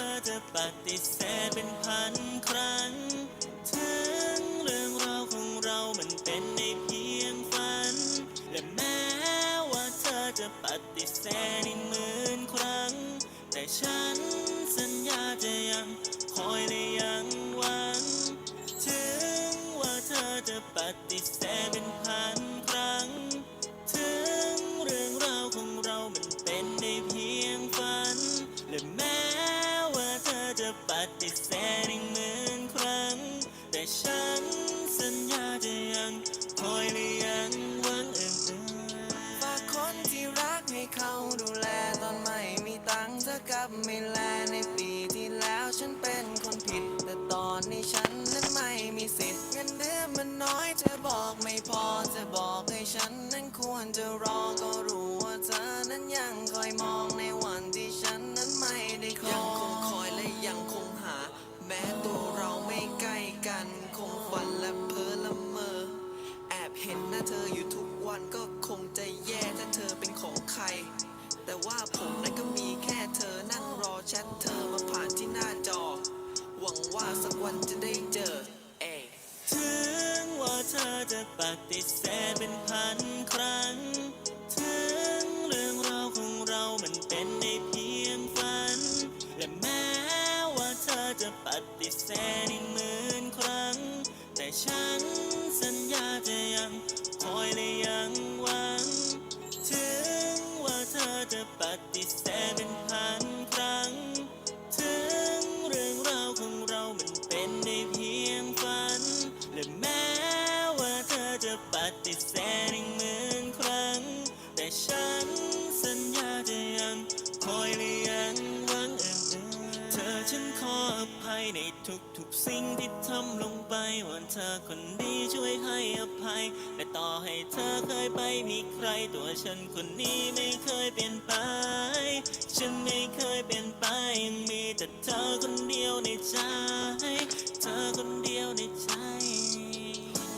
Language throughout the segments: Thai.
อจะปฏิเสธเป็นพันครั้ง ถึงเรื่องราวของเรามันเป็น ตังเธอกับไม่แลในปีที่แล้วฉันเป็นคนผิด แต่ตอนนี้ฉันนั้นไม่มีสิทธิ์เงินเดือนมันน้อยเธอบอกไม่พอจะบอกให้ฉันนั้นควรจะรอก็รู้ว่าเธอนั้นยังคอยมองในวันที่ฉันนั้นไม่ได้คอยยังคงคอยและยังคงหา แม้ตัวเราไม่ใกล้กันคงฝันและเพ้อละเมอ แอบเห็นหน้าเธออยู่ทุกวันก็คงจะแย่ถ้าเธอเป็นของใคร แต่ว่าผม ปฏิเสธเป็นพันครั้ง ถึงเรื่องราวของเรามันเป็นได้เพียงฝัน และแม้ว่าเธอจะปฏิเสธอีกหมื่นครั้ง แต่ฉันสัญญาจะยังคอยและยังหวัง ถึงว่าเธอจะปฏิเสธเป็น นขออภัยในทุกๆสิ่งที่ทำลงไปวันเธอคนดีช่วยให้อภัย และต่อให้เธอเคยไปมีใคร ตัวฉันคนนี้ไม่เคยเปลี่ยนไป ฉันไม่เคยเปลี่ยนไปยังมีแต่เธอคนเดียวในใจ เธอคนเดียวในใจ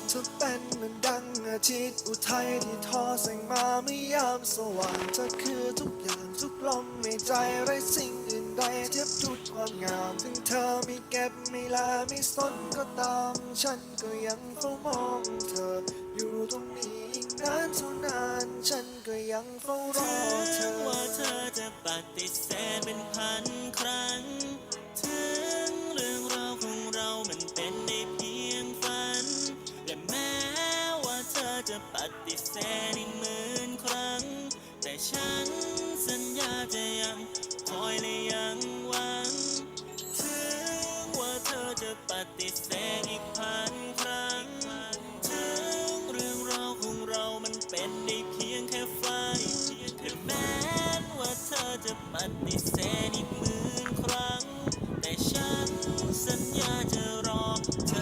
เธอเป็นเหมือนดังอาทิตย์อุทัยที่ทอแสงมาเมื่อยามสว่างเธอคือทุกอย่างทุกลมไม่ใจไรสิ่ง อื่นใดเทียบทุกความงาม ถึงเธอไม่เก็บไม่ลาไม่สนก็ตาม ฉันก็ยังเฝ้ามองเธอ อยู่ตรงนี้อีกนานเท่านาน ฉันก็ยังเฝ้ารอเธองว่าเธอจะปฏิเสธเป็น คอยและยังหวัง ถึงว่าเธอจะปฏิเสธอีกพันครั้ง ถึงเรื่องราวของเรามันเป็นได้เพียงแค่ฝันถึงแม้ว่าเธอจะปฏิเสธอีกหมื่นครั้ง แต่ฉันสัญญาจะรอเธอ